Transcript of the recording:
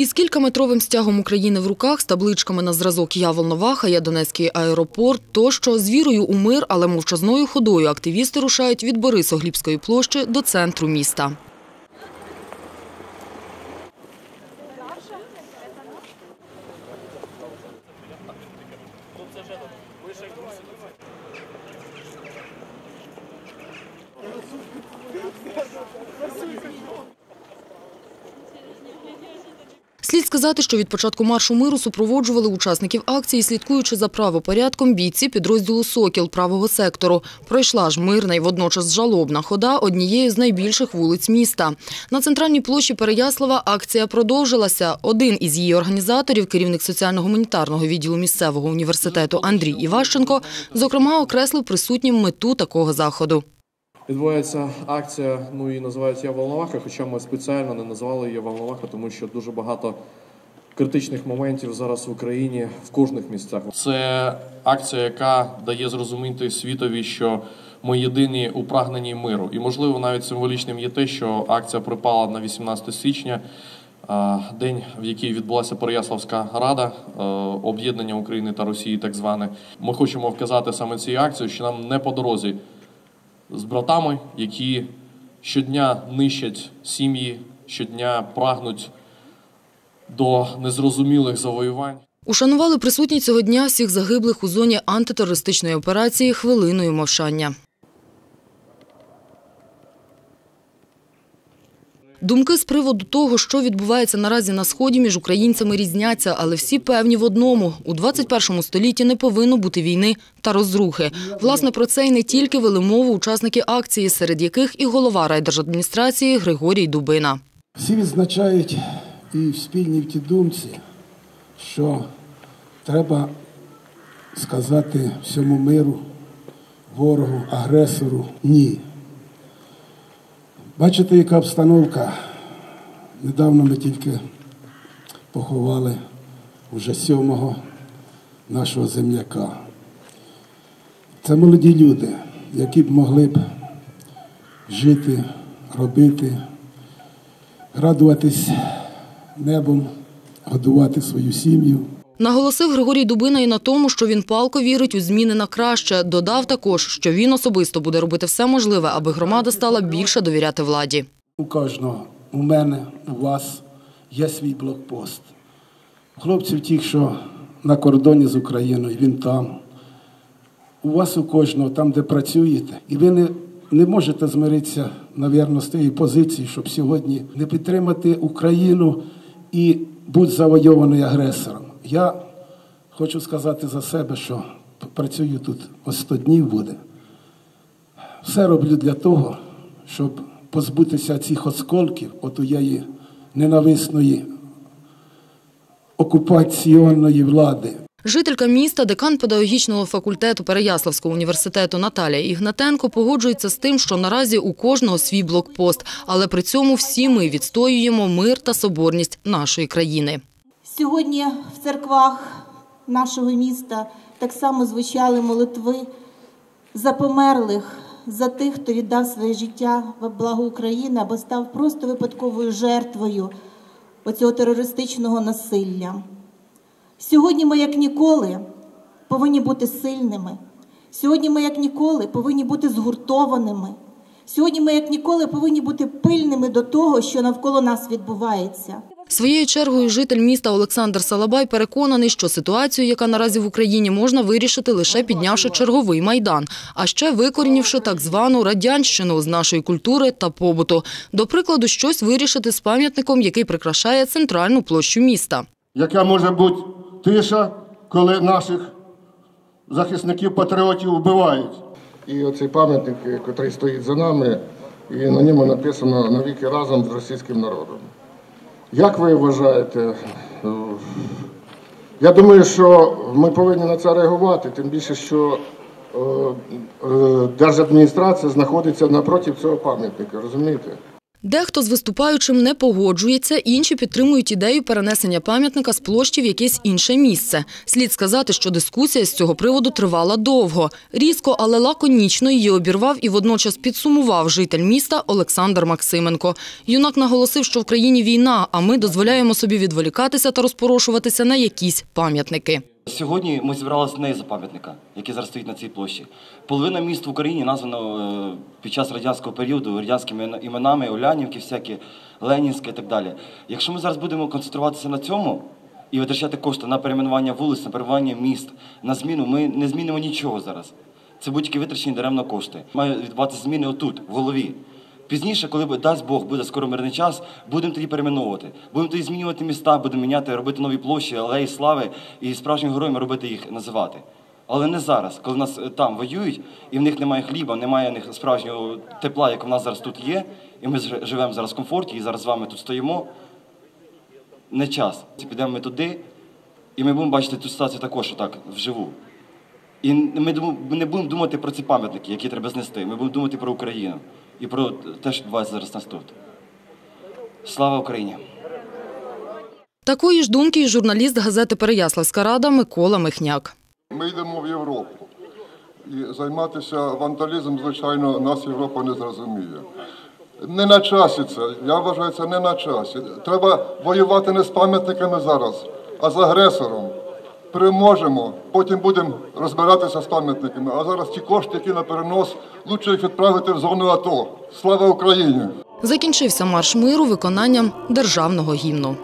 Із кількаметровим стягом України в руках з табличками на зразок «Я Волноваха», «Я Донецький аеропорт» тощо з вірою у мир, але мовчазною ходою активісти рушають від Борисоглібської площі до центру міста. Слід сказати, що від початку маршу миру супроводжували учасників акції, слідкуючи за правопорядком бійці підрозділу «Сокіл» правого сектору. Пройшла ж мирна і водночас жалобна хода однією з найбільших вулиць міста. На центральній площі Переяслава акція продовжилася. Один із її організаторів, керівник соціально-гуманітарного відділу місцевого університету Андрій Іващенко, зокрема окреслив присутнім мету такого заходу. Відбувається акція, ну її називають Я Волноваха, хоча ми спеціально не назвали її Волноваха, тому що дуже багато критичних моментів зараз в Україні в кожних місцях. Це акція, яка дає зрозуміти світові, що ми єдині у прагненні миру. І можливо навіть символічним є те, що акція припала на 18 січня. День, в який відбулася Переяславська рада е, об'єднання України та Росії, так зване. Ми хочемо вказати саме цією акцією, що нам не по дорозі з братами, які щодня нищать сім'ї, щодня прагнуть до незрозумілих завоювань. Ушанували присутні цього дня всіх загиблих у зоні антитерористичної операції хвилиною мовчання. Думки з приводу того, що відбувається наразі на Сході між українцями різняться, але всі певні в одному – у 21 столітті не повинно бути війни та розрухи. Власне, про це й не тільки вели мову учасники акції, серед яких і голова райдержадміністрації Григорій Дубина. Всі відзначають і в спільній в тій думці, що треба сказати всьому миру, ворогу, агресору ні. Бачите, яка обстановка? Недавно ми тільки поховали вже сьомого нашого земляка. Це молоді люди, які б могли б жити, робити, радуватись небом, годувати свою сім'ю. Наголосив Григорій Дубина і на тому, що він палко вірить у зміни на краще. Додав також, що він особисто буде робити все можливе, аби громада стала більше довіряти владі. У кожного, у мене, у вас є свій блокпост. Хлопців тих, що на кордоні з Україною, він там. У вас у кожного, там, де працюєте, і ви не, не можете змиритися, навірно, з тієї позиції, щоб сьогодні не підтримати Україну і бути завойованою агресором. Я хочу сказати за себе, що працюю тут ось 100 днів буде. Все роблю для того, щоб позбутися цих осколків отоєї ненависної окупаційної влади. Жителька міста, декан педагогічного факультету Переяславського університету Наталія Ігнатенко погоджується з тим, що наразі у кожного свій блокпост, але при цьому всі ми відстоюємо мир та соборність нашої країни. Сьогодні в церквах нашого міста так само звучали молитви за померлих, за тих, хто віддав своє життя в благо України або став просто випадковою жертвою оцього терористичного насилля. Сьогодні ми, як ніколи, повинні бути сильними. Сьогодні ми, як ніколи, повинні бути згуртованими. Сьогодні ми, як ніколи, повинні бути пильними до того, що навколо нас відбувається. Своєю чергою житель міста Олександр Салабай переконаний, що ситуацію, яка наразі в Україні, можна вирішити лише піднявши черговий майдан, а ще викорінівши так звану радянщину з нашої культури та побуту. До прикладу, щось вирішити з пам'ятником, який прикрашає центральну площу міста. Яка може бути тиша, коли наших захисників-патріотів вбивають. І оцей пам'ятник, який стоїть за нами, і на ньому написано навіки разом з російським народом. Як ви вважаєте? е, Я думаю, що ми повинні на це реагувати, тим більше, що е, е, держадміністрація знаходиться напроти цього пам'ятника, розумієте? Дехто з виступаючим не погоджується, інші підтримують ідею перенесення пам'ятника з площі в якесь інше місце. Слід сказати, що дискусія з цього приводу тривала довго. Різко, але лаконічно її обірвав і водночас підсумував житель міста Олександр Максименко. Юнак наголосив, що в країні війна, а ми дозволяємо собі відволікатися та розпорошуватися на якісь пам'ятники. Сьогодні ми зібралися не за пам'ятника, який зараз стоїть на цій площі. Половина міст в Україні названо е, під час радянського періоду радянськими іменами, Улянівки, всякі, Ленінська і так далі. Якщо ми зараз будемо концентруватися на цьому і витрачати кошти на перейменування вулиць, на перейменування міст, на зміну, ми не змінимо нічого зараз. Це будь-які витрачені даремно кошти. Мають відбуватися зміни отут, в голові. Пізніше, коли дасть Бог, буде скоро мирний час, будемо тоді перейменовувати. Будемо тоді змінювати міста, будемо міняти, робити нові площі, алеї слави і справжніми героями робити їх називати. Але не зараз, коли нас е, там воюють, і в них немає хліба, немає в них справжнього тепла, як в нас зараз тут є, і ми живемо зараз в комфорті, і зараз з вами тут стоїмо. Не час. Підемо ми туди, і ми будемо бачити ту ситуацію також отак вживу. І ми не будемо думати про ці пам'ятники, які треба знести. Ми будемо думати про Україну і про те, що відбувається зараз нас тут. Слава Україні! Такої ж думки і журналіст газети Переяславська рада Микола Михняк. Ми йдемо в Європу. І займатися вандалізмом, звичайно, нас Європа не зрозуміє. Не на часі це. Я вважаю, це не на часі. Треба воювати не з пам'ятниками зараз, а з агресором. Переможемо, потім будемо розбиратися з пам'ятниками. А зараз ті кошти, які на перенос, лучше їх відправити в зону АТО. Слава Україні! Закінчився марш миру виконанням державного гімну.